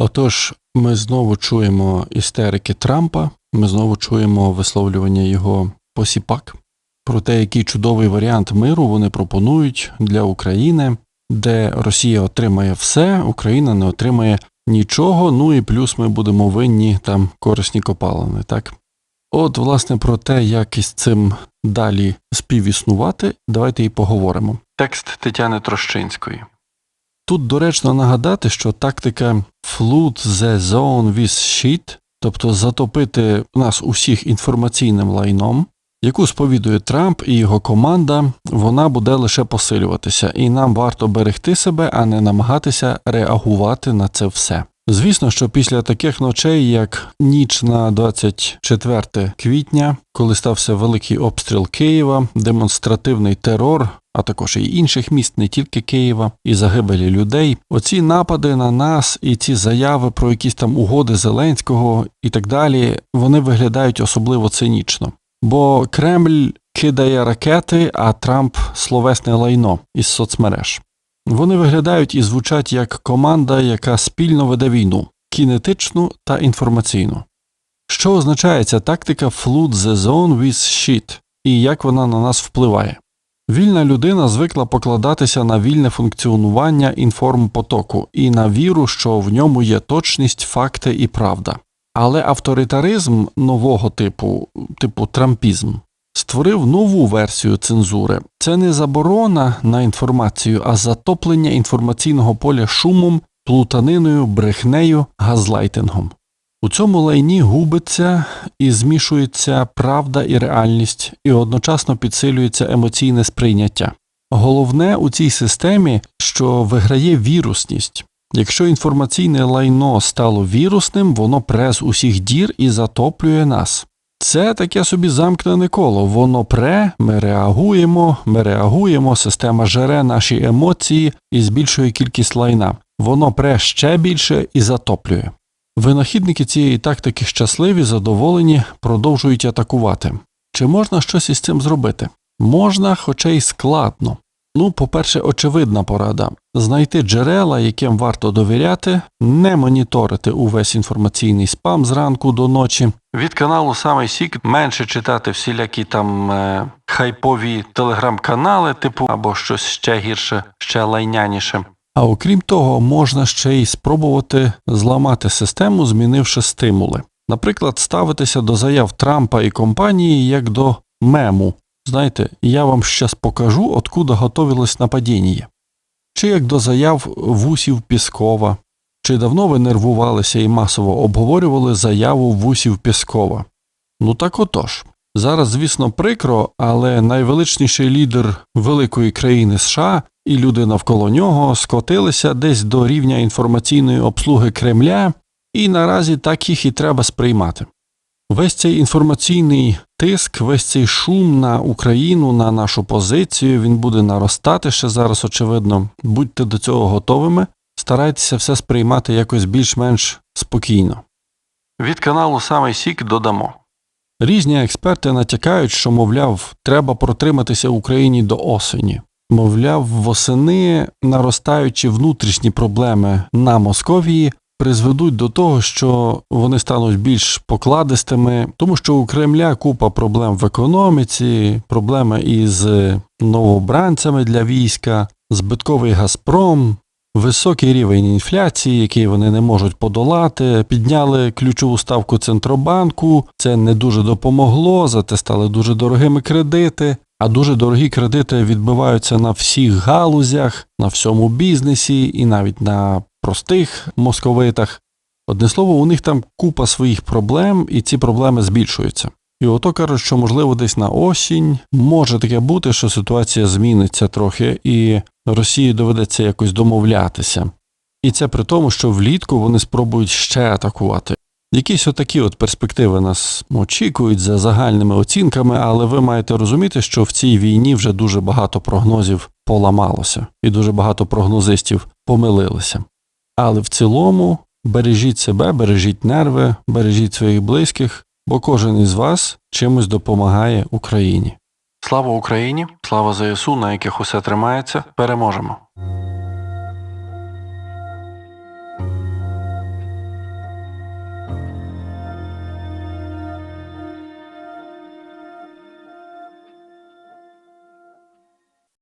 Отож, ми знову чуємо істерики Трампа, ми знову чуємо висловлювання його посіпак про те, який чудовий варіант миру вони пропонують для України, де Росія отримає все, Україна не отримає нічого. Ну і плюс ми будемо винні там корисні копалини. Так, от, власне, про те, як із цим далі співіснувати, давайте і поговоримо. Текст Тетяни Трощинської. Тут доречно нагадати, що тактика flood the zone with shit, тобто затопити нас усіх інформаційним лайном, яку сповідує Трамп і його команда, вона буде лише посилюватися, і нам варто берегти себе, а не намагатися реагувати на це все. Звісно, що після таких ночей, як ніч на 24 квітня, коли стався великий обстріл Києва, демонстративний терор, а також і інших міст, не тільки Києва, і загибелі людей, оці напади на нас і ці заяви про якісь там угоди Зеленського і так далі, вони виглядають особливо цинічно. Бо Кремль кидає ракети, а Трамп словесне лайно із соцмереж. Вони виглядають і звучать як команда, яка спільно веде війну кінетичну та інформаційну. Що означає ця тактика flood the zone with shit і як вона на нас впливає? Вільна людина звикла покладатися на вільне функціонування інформпотоку і на віру, що в ньому є точність, факти і правда. Але авторитаризм нового типу, типу трампізм, створив нову версію цензури. Це не заборона на інформацію, а затоплення інформаційного поля шумом, плутаниною, брехнею, газлайтингом. У цьому лайні губиться і змішується правда і реальність, і одночасно підсилюється емоційне сприйняття. Головне у цій системі, що виграє вірусність. Якщо інформаційне лайно стало вірусним, воно пре з усіх дір і затоплює нас. Це таке собі замкнене коло. Воно пре, ми реагуємо, ми реагуємо, система жере наші емоції і збільшує кількість лайна. Воно пре ще більше і затоплює. Винахідники цієї тактики щасливі, задоволені, продовжують атакувати. Чи можна щось із цим зробити? Можна, хоча й складно. Ну, по-перше, очевидна порада знайти джерела, яким варто довіряти, не моніторити увесь інформаційний спам зранку до ночі. Від каналу Самий Сік менше читати всілякі там е, хайпові телеграм-канали, типу або щось ще гірше, ще лайняніше. А окрім того, можна ще й спробувати зламати систему, змінивши стимули. Наприклад, ставитися до заяв Трампа і компанії як до мему. Знаєте, я вам щас покажу, откуда готовилось нападіння. Чи як до заяв вусів Піскова, чи давно ви нервувалися і масово обговорювали заяву вусів Піскова. Ну так отож. Зараз, звісно, прикро, але найвеличніший лідер великої країни США і люди навколо нього скотилися десь до рівня інформаційної обслуги Кремля, і наразі так їх і треба сприймати. Весь цей інформаційний тиск, весь цей шум на Україну, на нашу позицію, він буде наростати ще зараз, очевидно. Будьте до цього готовими, старайтеся все сприймати якось більш-менш спокійно. Від каналу Самий Сік додамо. Різні експерти натякають, що, мовляв, треба протриматися Україні до осені. Мовляв, восени наростаючі внутрішні проблеми на Московії призведуть до того, що вони стануть більш покладистими, тому що у Кремля купа проблем в економіці, проблеми із новобранцями для війська, збитковий Газпром. Високий рівень інфляції, який вони не можуть подолати, підняли ключову ставку центробанку. Це не дуже допомогло, зате стали дуже дорогими кредити. А дуже дорогі кредити відбиваються на всіх галузях, на всьому бізнесі і навіть на простих московитах. Одне слово, у них там купа своїх проблем, і ці проблеми збільшуються. І ото кажуть, що можливо десь на осінь може таке бути, що ситуація зміниться трохи, і Росії доведеться якось домовлятися. І це при тому, що влітку вони спробують ще атакувати. Якісь отакі от перспективи нас очікують за загальними оцінками, але ви маєте розуміти, що в цій війні вже дуже багато прогнозів поламалося, і дуже багато прогнозистів помилилися. Але в цілому бережіть себе, бережіть нерви, бережіть своїх близьких, бо кожен із вас чимось допомагає Україні. Слава Україні! Слава ЗСУ, на яких усе тримається. Переможемо!